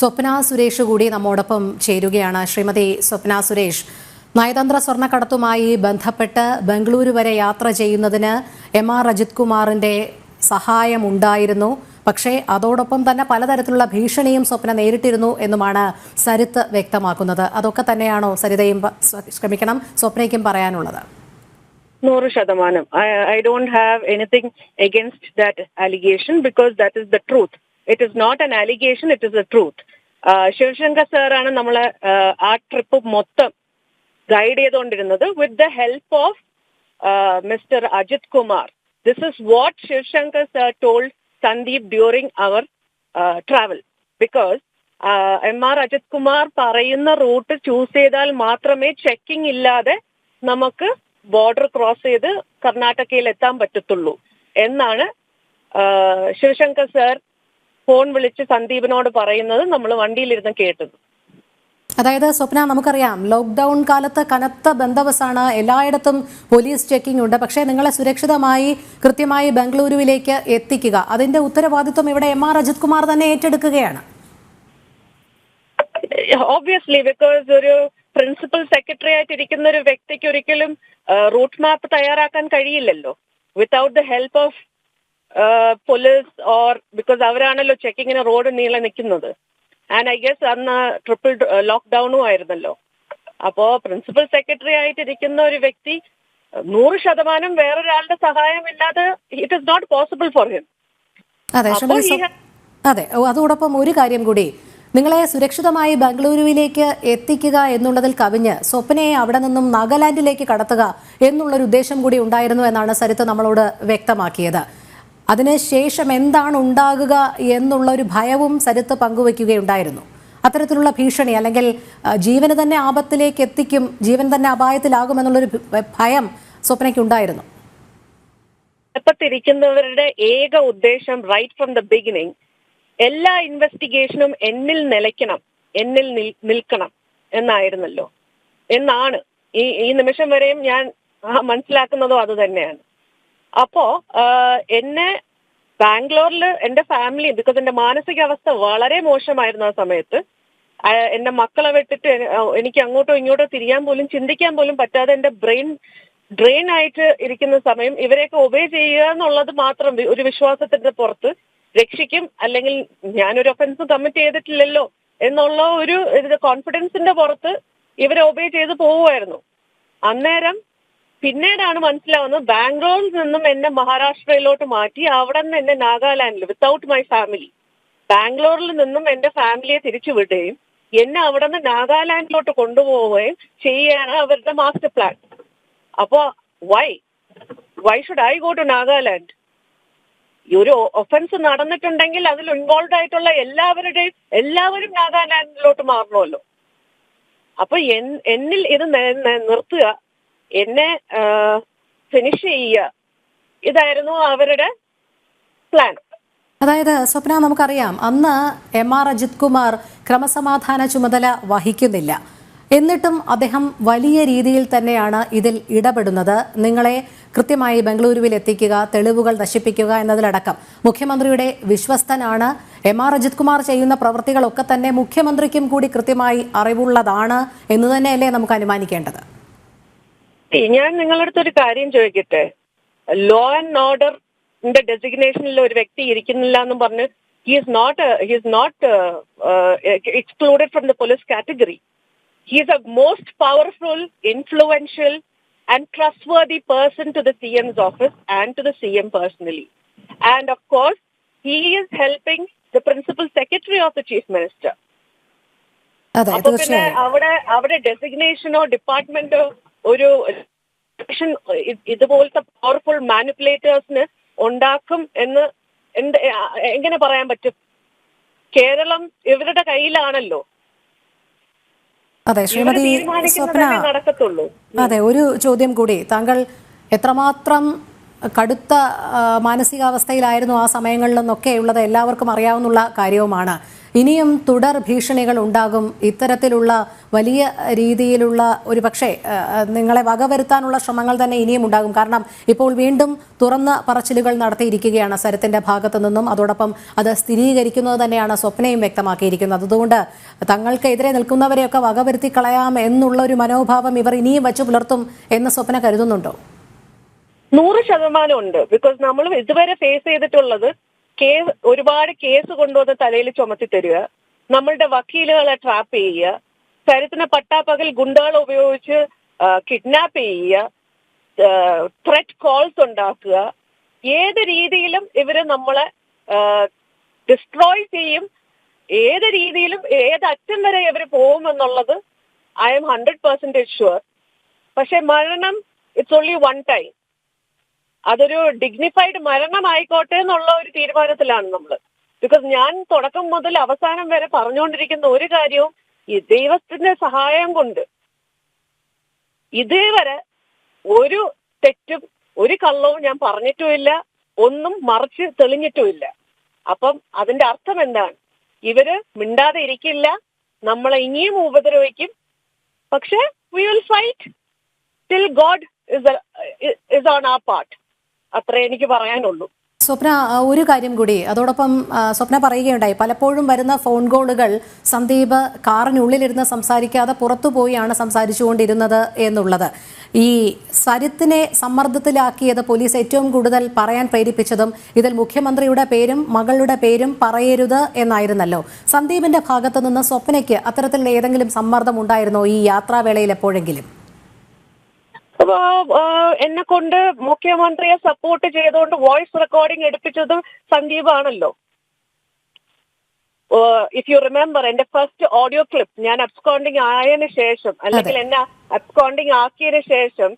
സ്വപ്ന സുരേഷ് കൂടി നമ്മോടൊപ്പം ചേരുകയാണ്. ശ്രീമതി സ്വപ്ന സുരേഷ് നയതന്ത്ര സ്വർണക്കടത്തുമായി ബന്ധപ്പെട്ട് ബംഗളൂരു വരെ യാത്ര ചെയ്യുന്നതിന് എം ആർ അജിത് കുമാറിന്റെ സഹായമുണ്ടായിരുന്നു. പക്ഷേ അതോടൊപ്പം തന്നെ പലതരത്തിലുള്ള ഭീഷണിയും സ്വപ്ന നേരിട്ടിരുന്നു എന്നുമാണ് സരിത്ത് വ്യക്തമാക്കുന്നത്. അതൊക്കെ തന്നെയാണോ സരിതയും ശ്രമിക്കണം സ്വപ്നയ്ക്കും പറയാനുള്ളത്? നൂറ് ശതമാനം. I don't have anything against that allegation because that is the truth it is not an allegation it is a truth Shivashankar സാറാണ് നമ്മളെ uh, ആ ട്രിപ്പ് മൊത്തം ഗൈഡ് ചെയ്തുകൊണ്ടിരുന്നത് with the help of mister Ajith Kumar this is what Shivashankar sir told Sandeep during our travel because M R Ajith Kumar പറയുന്ന route choose ചെയ്താൽ മാത്രമേ checking ഇല്ലാതെ നമുക്ക് ബോർഡർ ക്രോസ് ചെയ്ത് കർണാടകയിൽ എത്താൻ പറ്റത്തുള്ളൂ. എന്നാണ് ശിവശങ്കർ സാർ ഫോൺ വിളിച്ച് സന്ദീപിനോട് പറയുന്നത് നമ്മൾ വണ്ടിയിലിരുന്ന് കേട്ടത്. അതായത് സ്വപ്ന നമുക്കറിയാം ലോക്ക്ഡൌൺ കാലത്ത് കനത്ത ബന്ധവസാണ്. എല്ലായിടത്തും പോലീസ് ചെക്കിംഗ് ഉണ്ട്. പക്ഷേ നിങ്ങളെ സുരക്ഷിതമായി കൃത്യമായി ബംഗളൂരുവിലേക്ക് എത്തിക്കുക. അതിന്റെ ഉത്തരവാദിത്വം ഇവിടെ എം ആർ അജിത് കുമാർ തന്നെ ഏറ്റെടുക്കുകയാണ്. ഓബ്വിയസ്ലി ബിക്കോസ് ഒരു പ്രിൻസിപ്പൽ സെക്രട്ടറി ആയിട്ട് ഇരിക്കുന്ന ഒരു വ്യക്തിക്ക് ഒരിക്കലും റൂട്ട് മാപ്പ് തയ്യാറാക്കാൻ കഴിയില്ലല്ലോ. Without the help of police or because അവരാണല്ലോ ചെക്കിങ്ങിന് റോഡ് നീളെ നിൽക്കുന്നത് ആൻഡ് ഐ ഗസ് അന്ന് ട്രിപ്പിൾ ലോക്ക്ഡൌണും ആയിരുന്നല്ലോ. അപ്പോ പ്രിൻസിപ്പൽ സെക്രട്ടറി ആയിട്ടിരിക്കുന്ന ഒരു വ്യക്തി നൂറ് ശതമാനം വേറൊരാളുടെ സഹായമില്ലാതെ it is not possible for him അതെ അതെ അതോടൊപ്പം ഒരു കാര്യം കൂടി. നിങ്ങളെ സുരക്ഷിതമായി ബംഗളൂരുവിലേക്ക് എത്തിക്കുക എന്നുള്ളതിൽ കവിഞ്ഞ് സ്വപ്നയെ അവിടെ നിന്നും നാഗാലാൻഡിലേക്ക് കടത്തുക എന്നുള്ളൊരു ഉദ്ദേശം കൂടി ഉണ്ടായിരുന്നു എന്നാണ് സരിത്ത് നമ്മളോട് വ്യക്തമാക്കിയത്. അതിനുശേഷം എന്താണ് ഉണ്ടാകുക എന്നുള്ള ഒരു ഭയവും സരിത്ത് പങ്കുവയ്ക്കുകയുണ്ടായിരുന്നു അത്തരത്തിലുള്ള ഭീഷണി അല്ലെങ്കിൽ ജീവന് തന്നെ ആപത്തിലേക്ക് എത്തിക്കും ജീവൻ തന്നെ അപായത്തിലാകുമെന്നുള്ളൊരു ഭയം സ്വപ്നയ്ക്കുണ്ടായിരുന്നു. തലപ്പത്തിരിക്കുന്നവരുടെ ഏക ഉദ്ദേശം റൈറ്റ് ഫ്രം ദ ബിഗിനിങ് എല്ലാ ഇൻവെസ്റ്റിഗേഷനും എന്നിൽ നിലയ്ക്കണം എന്നിൽ നിൽ- നിൽക്കണം എന്നായിരുന്നല്ലോ. എന്നാണ്. ഈ ഈ നിമിഷം വരെയും ഞാൻ മനസ്സിലാക്കുന്നതും അത് തന്നെയാണ്. അപ്പോ എന്നെ ബാംഗ്ലൂരിൽ എന്റെ ഫാമിലി ബിക്കോസ് എന്റെ മാനസികാവസ്ഥ വളരെ മോശമായിരുന്നു ആ സമയത്ത് എന്റെ മക്കളെ വിട്ടിട്ട് എനിക്ക് അങ്ങോട്ടോ ഇങ്ങോട്ടോ തിരിയാൻ പോലും ചിന്തിക്കാൻ പോലും പറ്റാതെ എന്റെ ബ്രെയിൻ ഡ്രെയിൻ ആയിട്ട് ഇരിക്കുന്ന സമയം ഇവരെയൊക്കെ ഒബേ ചെയ്യുക എന്നുള്ളത് മാത്രം ഒരു വിശ്വാസത്തിന്റെ പുറത്ത് രക്ഷിക്കും അല്ലെങ്കിൽ ഞാനൊരു ഒഫൻസ് കമ്മിറ്റ് ചെയ്തിട്ടില്ലല്ലോ എന്നുള്ള ഒരു കോൺഫിഡൻസിന്റെ പുറത്ത് ഇവരെ ഒബേ ചെയ്ത് പോവുമായിരുന്നു. അന്നേരം പിന്നീടാണ് മനസ്സിലാവുന്നത് ബാംഗ്ലൂരിൽ നിന്നും എന്നെ മഹാരാഷ്ട്രയിലോട്ട് മാറ്റി അവിടെ നിന്ന് എന്നെ നാഗാലാൻഡിൽ വിത്തൗട്ട് മൈ ഫാമിലി ബാംഗ്ലൂരിൽ നിന്നും എന്റെ ഫാമിലിയെ തിരിച്ചു വിടുകയും എന്നെ അവിടെ നിന്ന് നാഗാലാൻഡിലോട്ട് കൊണ്ടുപോവുകയും ചെയ്യാണ് അവരുടെ മാസ്റ്റർ പ്ലാൻ അപ്പോ why why should I go to Nagaland ഈ ഒരു ഒഫൻസ് നടന്നിട്ടുണ്ടെങ്കിൽ അതിൽ ഇൻവോൾവ് ആയിട്ടുള്ള എല്ലാവരുടെയും എല്ലാവരും നാഗാലാൻഡിലോട്ട് മാറണമല്ലോ. അപ്പൊ എന്നിൽ ഇത് നിർത്തുക എന്നെ ഫിനിഷ് ചെയ്യുക. ഇതായിരുന്നു അവരുടെ പ്ലാൻ അതായത് സ്വപ്ന നമുക്കറിയാം അന്ന് എം ആർ അജിത് കുമാർ ക്രമസമാധാന ചുമതല വഹിക്കുന്നില്ല. എന്നിട്ടും അദ്ദേഹം വലിയ രീതിയിൽ തന്നെയാണ് ഇതിൽ ഇടപെടുന്നത്. നിങ്ങളെ കൃത്യമായി ബംഗളൂരുവിൽ എത്തിക്കുക തെളിവുകൾ നശിപ്പിക്കുക എന്നതിലടക്കം. മുഖ്യമന്ത്രിയുടെ വിശ്വസ്തനാണ് എം ആർ അജിത് കുമാർ ചെയ്യുന്ന പ്രവൃത്തികളൊക്കെ തന്നെ മുഖ്യമന്ത്രിക്കും കൂടി കൃത്യമായി അറിവുള്ളതാണ് എന്ന് തന്നെയല്ലേ നമുക്ക് അനുമാനിക്കേണ്ടത്? ഞാൻ നിങ്ങളുടെ അടുത്തൊരു കാര്യം ചോദിക്കട്ടെ? ലോ ആൻഡ് ഓർഡറിന്റെ ഡെസിഗ്നേഷനിൽ ഒരു വ്യക്തി ഇരിക്കുന്നില്ല എന്ന് പറഞ്ഞ് he is not he is not excluded from the police category he is a most powerful influential and trustworthy person to the C M's office and to the C M personally and of course he is helping the principal secretary of the chief minister അപ്പൊ പിന്നെ അവിടെ അവിടെ ഡെസിഗ്നേഷനോ ഡിപ്പാർട്ട്മെന്റോ ഒരു ഇതുപോലത്തെ powerful മാനിപ്പുലേറ്റേഴ്സിന് ഉണ്ടാക്കും എന്ന് എന്ത് എങ്ങനെ പറയാൻ പറ്റും? കേരളം ഇവരുടെ കയ്യിലാണല്ലോ. അതെ ശ്രീമതി സ്വപ്ന അതെ ഒരു ചോദ്യം കൂടി. താങ്കൾ എത്രമാത്രം കടുത്ത മാനസികാവസ്ഥയിലായിരുന്നു ആ സമയങ്ങളിലെന്നൊക്കെ ഉള്ളത് എല്ലാവർക്കും അറിയാവുന്ന കാര്യവുമാണ്. ഇനിയും തുടർ ഭീഷണികൾ ഉണ്ടാകും. ഇത്തരത്തിലുള്ള വലിയ രീതിയിലുള്ള ഒരു പക്ഷേ നിങ്ങളെ വകവരുത്താനുള്ള ശ്രമങ്ങൾ തന്നെ ഇനിയും ഉണ്ടാകും. കാരണം ഇപ്പോൾ വീണ്ടും തുറന്ന പറച്ചിലുകൾ നടത്തിയിരിക്കുകയാണ് സരത്തിന്റെ ഭാഗത്തു നിന്നും. അതോടൊപ്പം അത് സ്ഥിരീകരിക്കുന്നത് തന്നെയാണ് സ്വപ്നയും വ്യക്തമാക്കിയിരിക്കുന്നത്. അതുകൊണ്ട് തങ്ങൾക്കെതിരെ നിൽക്കുന്നവരെയൊക്കെ വകവരുത്തി കളയാം എന്നുള്ള ഒരു മനോഭാവം ഇവർ ഇനിയും വച്ചു പുലർത്തും എന്ന് സ്വപ്ന കരുതുന്നുണ്ടോ? നൂറ് ശതമാനം ഉണ്ട്. ബിക്കോസ് നമ്മൾ ഇതുവരെ ഫേസ് ചെയ്തിട്ടുള്ളത് കേസ് ഒരുപാട് കേസ് കൊണ്ടുവന്ന് തലയിൽ ചുമത്തി തരിക നമ്മളുടെ വക്കീലുകളെ ട്രാപ്പ് ചെയ്യുക ചരിത്ര പട്ടാപ്പകൽ ഗുണ്ടകളെ ഉപയോഗിച്ച് കിഡ്നാപ്പ് ചെയ്യുക ത്രെറ്റ് കോൾസ് ഉണ്ടാക്കുക ഏത് രീതിയിലും ഇവർ നമ്മളെ ഡിസ്ട്രോയ് ചെയ്യും. ഏത് രീതിയിലും ഏത് അറ്റം വരെ ഇവർ പോകുമെന്നുള്ളത് I M hundred percentage sure പക്ഷെ മരണം ഇറ്റ്സ് ഓൺലി വൺ ടൈം അതൊരു ഡിഗ്നിഫൈഡ് മരണമായിക്കോട്ടെ എന്നുള്ള ഒരു തീരുമാനത്തിലാണ് നമ്മൾ ബിക്കോസ് ഞാൻ തുടക്കം മുതൽ അവസാനം വരെ പറഞ്ഞുകൊണ്ടിരിക്കുന്ന ഒരു കാര്യവും ഈ ദൈവത്തിന്റെ സഹായം കൊണ്ട്. ഇതേവരെ ഒരു തെറ്റും ഒരു കള്ളവും ഞാൻ പറഞ്ഞിട്ടുമില്ല ഒന്നും മറിച്ച് തെളിഞ്ഞിട്ടുമില്ല. അപ്പം അതിന്റെ അർത്ഥം എന്താണ്? ഇവർ മിണ്ടാതെ ഇരിക്കില്ല നമ്മളെ ഇനിയും ഉപദ്രവിക്കും. പക്ഷെ we will fight till God is on ആ പാർട്ട് അത്രേ എനിക്ക് പറയാനുള്ളൂ. സ്വപ്ന ഒരു കാര്യം കൂടി. അതോടൊപ്പം സ്വപ്ന പറയുകയുണ്ടായി പലപ്പോഴും വരുന്ന ഫോൺ കോളുകൾ സന്ദീപ് കാറിനുള്ളിലിരുന്ന് സംസാരിക്കാതെ പുറത്തുപോയാണ് സംസാരിച്ചുകൊണ്ടിരുന്നത് എന്നുള്ളത്. ഈ സരിത്തിനെ സമ്മർദ്ദത്തിലാക്കിയത് പോലീസ് ഏറ്റവും കൂടുതൽ പറയാൻ പ്രേരിപ്പിച്ചതും ഇതിൽ മുഖ്യമന്ത്രിയുടെ പേരും മകളുടെ പേരും പറയരുത് എന്നായിരുന്നല്ലോ. സന്ദീപിന്റെ ഭാഗത്തു നിന്ന് സ്വപ്നയ്ക്ക് അത്തരത്തിലുള്ള ഏതെങ്കിലും സമ്മർദ്ദം ഉണ്ടായിരുന്നോ ഈ യാത്രാവേളയിൽ എപ്പോഴെങ്കിലും? എന്നെ കൊണ്ട് മുഖ്യമന്ത്രിയെ സപ്പോർട്ട് ചെയ്തുകൊണ്ട് വോയിസ് റെക്കോർഡിംഗ് എടുപ്പിച്ചത് സന്ദീപാണല്ലോ. ഇഫ് യു റിമെമ്പർ എന്റെ ഫസ്റ്റ് ഓഡിയോ ക്ലിപ്പ് ഞാൻ അബ്സ്കോണ്ടിങ് ആയതിനു ശേഷം അല്ലെങ്കിൽ എന്നെ അബ്സ്കോണ്ടിങ് ആക്കിയതിനു ശേഷം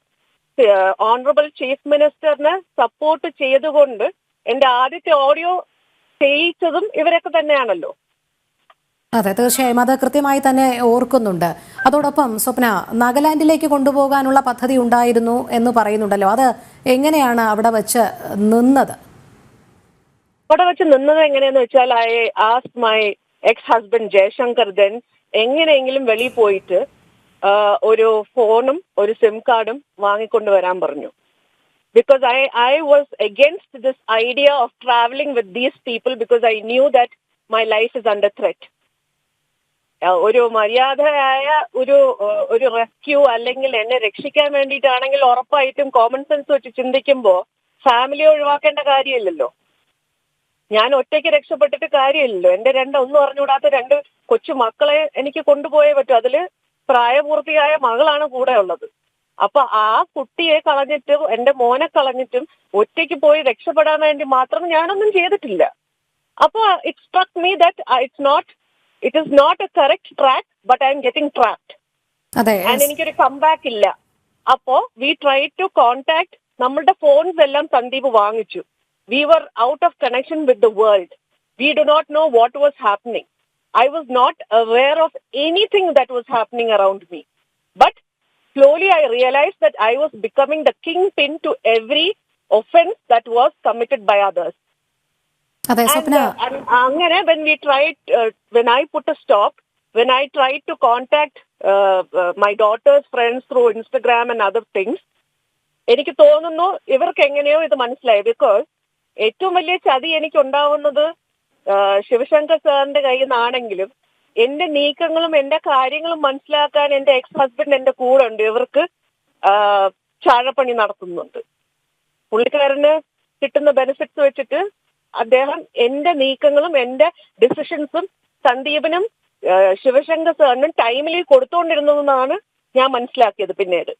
ഓണറബിൾ ചീഫ് മിനിസ്റ്ററിനെ സപ്പോർട്ട് ചെയ്തുകൊണ്ട് എന്റെ ആദ്യത്തെ ഓഡിയോ ചെയ്യിച്ചതും ഇവരൊക്കെ തന്നെയാണല്ലോ. അതെ തീർച്ചയായും. അത് കൃത്യമായി തന്നെ ഓർക്കുന്നുണ്ട്. അതോടൊപ്പം സ്വപ്ന നാഗാലാൻഡിലേക്ക് കൊണ്ടുപോകാനുള്ള പദ്ധതി ഉണ്ടായിരുന്നു എന്ന് പറയുന്നുണ്ടല്ലോ. അത് എങ്ങനെയാണ് അവിടെ വെച്ച് നിന്നത്? അവിടെ വെച്ച് നിന്നത് എങ്ങനെയെന്ന് വെച്ചാൽ I ask my ex husband Jayashankar then എങ്ങനെയെങ്കിലും വെളിയിൽ പോയിട്ട് ഒരു ഫോണും ഒരു സിം കാർഡും വാങ്ങിക്കൊണ്ട് വരാൻ പറഞ്ഞു. Because I I was against this idea of travelling with these people because I knew that my life is under threat ഒരു മര്യാദയായ ഒരു ഒരു റെസ്ക്യൂ അല്ലെങ്കിൽ എന്നെ രക്ഷിക്കാൻ വേണ്ടിയിട്ടാണെങ്കിൽ ഉറപ്പായിട്ടും കോമൺ സെൻസ് വെച്ച് ചിന്തിക്കുമ്പോൾ ഫാമിലി ഒഴിവാക്കേണ്ട കാര്യമില്ലല്ലോ. ഞാൻ ഒറ്റയ്ക്ക് രക്ഷപ്പെട്ടിട്ട് കാര്യമില്ലല്ലോ. എന്റെ രണ്ട് ഒന്നും അറിഞ്ഞുകൂടാത്ത രണ്ട് കൊച്ചു മക്കളെ എനിക്ക് കൊണ്ടുപോയേ പറ്റൂ. അതിൽ പ്രായപൂർത്തിയായ മകളാണ് കൂടെ ഉള്ളത്. അപ്പൊ ആ കുട്ടിയെ കളഞ്ഞിട്ട് എന്റെ മോനെ കളഞ്ഞിട്ടും ഒറ്റയ്ക്ക് പോയി രക്ഷപ്പെടാൻ വേണ്ടി മാത്രം ഞാനൊന്നും ചെയ്തിട്ടില്ല. അപ്പൊ it struck me that it's not it is not a correct track but I'm getting tracked അതെ. ആൻഡ് എനിക്കൊരു കംബാക്ക് ഇല്ല. അപ്പോ വി ട്രൈ ടു കോണ്ടാക്ട് നമ്മളുടെ ഫോൺസ് എല്ലാം സന്ദീപ് വാങ്ങിച്ചു. We were out of connection with the world we do not know what was happening I was not aware of anything that was happening around me but slowly I realized that I was becoming the kingpin to every offense that was committed by others. അതെ സ്വപ്ന. uh, അങ്ങനെ when we try when when I put a stop, when I to to contact daughter's friends through Instagram and other things, എനിക്ക് തോന്നുന്നു ഇവർക്ക് എങ്ങനെയോ ഇത് മനസ്സിലായി. Because ഏറ്റവും വലിയ ചതി എനിക്ക് ഉണ്ടാവുന്നത് ശിവശങ്കർ സാറിന്റെ കയ്യിൽ നിന്നാണെങ്കിലും എന്റെ നീക്കങ്ങളും എന്റെ കാര്യങ്ങളും മനസ്സിലാക്കാൻ എന്റെ എക്സ് ഹസ്ബൻഡ് എന്റെ കൂടെ ഉണ്ട്. ഇവർക്ക് ചാഴപ്പണി നടത്തുന്നുണ്ട്. പുള്ളിക്കാരന് കിട്ടുന്ന ബെനിഫിറ്റ്സ് വെച്ചിട്ട് അദ്ദേഹം എന്റെ നീക്കങ്ങളും എന്റെ ഡിസിഷൻസും സന്ദീപനും ശിവശങ്കർ സാറിനും ടൈമിൽ കൊടുത്തുകൊണ്ടിരുന്നതെന്നാണ് ഞാൻ മനസ്സിലാക്കിയത് പിന്നീട്.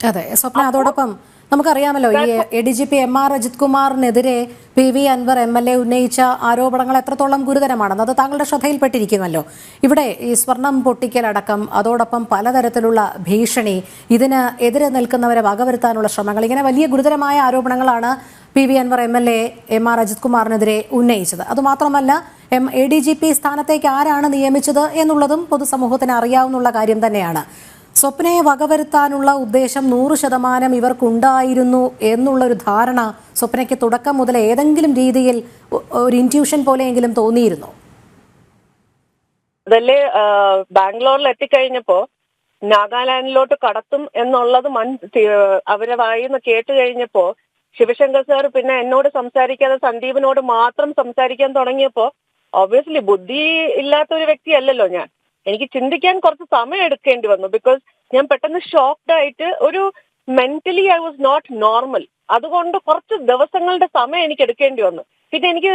അതെ സ്വപ്ന അതോടൊപ്പം നമുക്കറിയാമല്ലോ ഈ A D G P M R Ajith കുമാറിനെതിരെ P V Anvar M L A ഉന്നയിച്ച ആരോപണങ്ങൾ എത്രത്തോളം ഗുരുതരമാണെന്ന് അത് താങ്കളുടെ ശ്രദ്ധയിൽപ്പെട്ടിരിക്കുമല്ലോ. ഇവിടെ ഈ സ്വർണം പൊട്ടിക്കലടക്കം അതോടൊപ്പം പലതരത്തിലുള്ള ഭീഷണി ഇതിന് എതിരെ നിൽക്കുന്നവരെ വകവരുത്താനുള്ള ശ്രമങ്ങൾ ഇങ്ങനെ വലിയ ഗുരുതരമായ ആരോപണങ്ങളാണ് P V Anvar M L A M R Ajith കുമാറിനെതിരെ ഉന്നയിച്ചത്. അതുമാത്രമല്ല M A D G P സ്ഥാനത്തേക്ക് ആരാണ് നിയമിച്ചത് എന്നുള്ളതും പൊതുസമൂഹത്തിന് അറിയാവുന്ന കാര്യം തന്നെയാണ്. സ്വപ്നയെ വകവരുത്താനുള്ള ഉദ്ദേശം നൂറ് ശതമാനം ഇവർക്കുണ്ടായിരുന്നു എന്നുള്ളൊരു ധാരണ സ്വപ്നയ്ക്ക് തുടക്കം മുതൽ ഏതെങ്കിലും രീതിയിൽ ഒരു ഇന്റ്യൂഷൻ പോലെയെങ്കിലും തോന്നിയിരുന്നു? അതല്ലേ ബാംഗ്ലൂരിൽ എത്തിക്കഴിഞ്ഞപ്പോ നാഗാലാൻഡിലോട്ട് കടത്തും എന്നുള്ളത് മൺ അവരെ വായിന്ന് കേട്ട് കഴിഞ്ഞപ്പോ ശിവശങ്കർ സാർ പിന്നെ എന്നോട് സംസാരിക്കാതെ സന്ദീപിനോട് മാത്രം സംസാരിക്കാൻ തുടങ്ങിയപ്പോ ഒബ്വിയസ്ലി ബുദ്ധി ഇല്ലാത്ത ഒരു വ്യക്തിയല്ലല്ലോ ഞാൻ. എനിക്ക് ചിന്തിക്കാൻ കുറച്ച് സമയം എടുക്കേണ്ടി വന്നു ബിക്കോസ് ഞാൻ പെട്ടെന്ന് ഷോക്ക്ഡ് ആയിട്ട് ഒരു mentally I was not normal അതുകൊണ്ട് കുറച്ച് ദിവസങ്ങളുടെ സമയം എനിക്ക് എടുക്കേണ്ടി വന്നു. പിന്നെ എനിക്ക്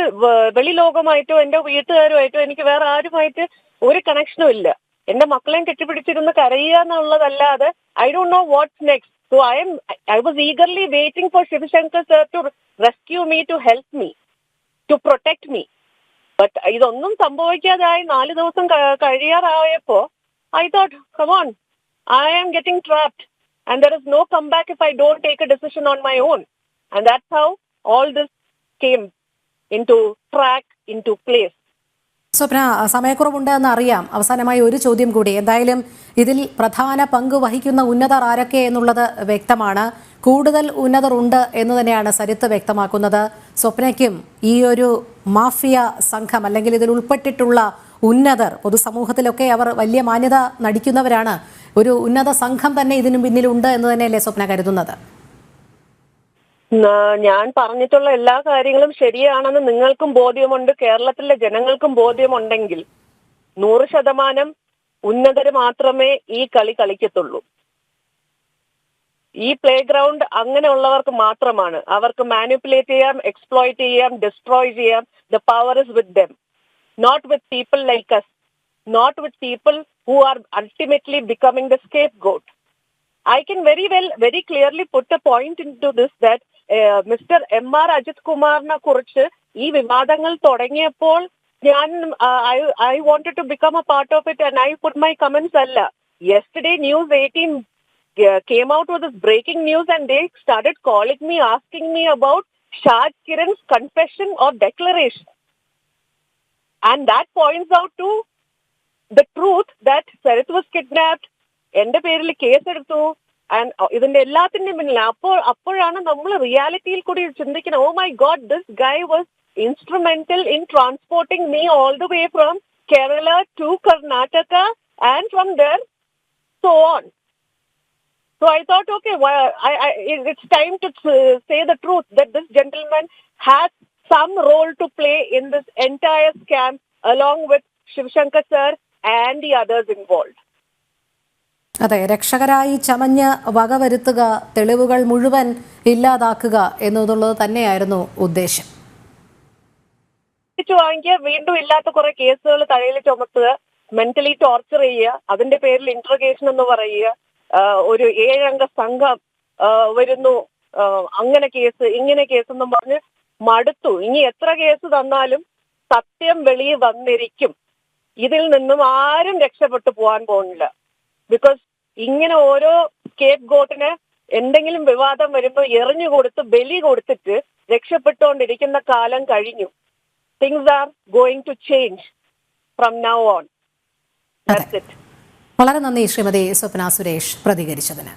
വെളി ലോകമായിട്ടോ എന്റെ വീട്ടുകാരുമായിട്ടോ എനിക്ക് വേറെ ആരുമായിട്ട് ഒരു കണക്ഷനും ഇല്ല. എന്റെ മക്കളെയും കെട്ടിപ്പിടിച്ചിരുന്ന് കരയുക എന്നുള്ളതല്ലാതെ I don't know what's next so I'm I was eagerly waiting for Shivashankar sir to rescue me to help me to protect me but ഇതൊന്നും സംഭവിക്കാതായി നാല് ദിവസം കഴിയാറായപ്പോ I thought come on I am getting trapped and there is no comeback if I don't take a decision on my own and that's how all this came into track into place Swapna സമയക്കുറവുണ്ട് എന്ന് അറിയാം. അവസാനമായി ഒരു ചോദ്യം കൂടി. എന്തായാലും ഇതിൽ പ്രധാന പങ്ക് വഹിക്കുന്ന ഉന്നതർ ആരൊക്കെ എന്നുള്ളത് വ്യക്തമാണ്. കൂടുതൽ ഉന്നതർ ഉണ്ട് എന്ന് തന്നെയാണ് സരിത്ത് വ്യക്തമാക്കുന്നത്. സ്വപ്നയ്ക്കും ഈ ഒരു മാഫിയ സംഘം അല്ലെങ്കിൽ ഇതിൽ ഉൾപ്പെട്ടിട്ടുള്ള ഉന്നതർ പൊതുസമൂഹത്തിലൊക്കെ അവർ വലിയ മാന്യത നടിക്കുന്നവരാണ്. ഒരു ഉന്നത സംഘം തന്നെ ഇതിനു പിന്നിലുണ്ട് എന്ന് തന്നെയല്ലേ സ്വപ്ന കരുതുന്നത്? ഞാൻ പറഞ്ഞിട്ടുള്ള എല്ലാ കാര്യങ്ങളും ശരിയാണെന്ന് നിങ്ങൾക്കും ബോധ്യമുണ്ട്. കേരളത്തിലെ ജനങ്ങൾക്കും ബോധ്യമുണ്ടെങ്കിൽ നൂറ് ശതമാനം ഉന്നതർ മാത്രമേ ഈ കളി കളിക്കത്തുള്ളൂ. ഈ പ്ലേ ഗ്രൗണ്ട് അങ്ങനെയുള്ളവർക്ക് മാത്രമാണ്. അവർക്ക് മാനിപ്പുലേറ്റ് ചെയ്യാം എക്സ്പ്ലോയിറ്റ് ചെയ്യാം ഡിസ്ട്രോയ് ചെയ്യാം. The power is with them not with people like us not with people who are ultimately becoming the scapegoat I can very well, very clearly put a point into this that mister M R Ajith കുമാറിനെ കുറിച്ച് ഈ വിവാദങ്ങൾ തുടങ്ങിയപ്പോൾ ഞാൻ I wanted to become a part of it and I put my comments അല്ല. Yesterday news 18 uh, came out with this breaking news and they started calling me asking me about Shad Kiran's confession or declaration and that points out to the truth that Sarith was kidnapped എന്റെ പേരിൽ കേസെടുത്തു and ഇതിന്റെ എല്ലാത്തിന്റെയും പിന്നിൽ അപ്പോൾ അപ്പോഴാണ് നമ്മൾ റിയാലിറ്റിയിൽ കൂടി ചിന്തിക്കുന്നത് oh my god this guy was instrumental in transporting me all the way from Kerala to Karnataka and from there so on So I thought, okay, well, I, I, it's time to uh, say the truth that this gentleman has some role to play in this entire scam along with Shiv Shankar sir and the others involved. അതെ രക്ഷകരായി ചമഞ്ഞ് വകവരുത്തുക തെളിവുകൾ മുഴുവൻ ഇല്ലാതാക്കുക എന്നുള്ളത് തന്നെയായിരുന്നു ഉദ്ദേശം വാങ്ങിക്കുക വീണ്ടും ഇല്ലാത്ത കുറെ കേസുകൾ തലയിൽ ചുമത്തുക മെന്റലി ടോർച്ചർ ചെയ്യുക അതിന്റെ പേരിൽ ഇന്റർഗേഷൻ എന്ന് പറയുക ഒരു ഏഴംഗ സംഘം വരുന്നു. അങ്ങനെ കേസ് ഇങ്ങനെ കേസ് എന്നും പറഞ്ഞ് മടുത്തു. ഇനി എത്ര കേസ് തന്നാലും സത്യം വെളിയിൽ വന്നിരിക്കും. ഇതിൽ നിന്നും ആരും രക്ഷപ്പെട്ടു പോകാൻ പോകുന്നില്ല. ബിക്കോസ് ഇങ്ങനെ ഓരോ കേപ്പ് ഗോട്ടിന് എന്തെങ്കിലും വിവാദം വരുമ്പോൾ എറിഞ്ഞു കൊടുത്ത് ബലി കൊടുത്തിട്ട് രക്ഷപ്പെട്ടുകൊണ്ടിരിക്കുന്ന കാലം കഴിഞ്ഞു. Things are going to change from now on that's it. വളരെ നന്ദി ശ്രീമതി സ്വപ്ന സുരേഷ് പ്രതികരിച്ചതിന്.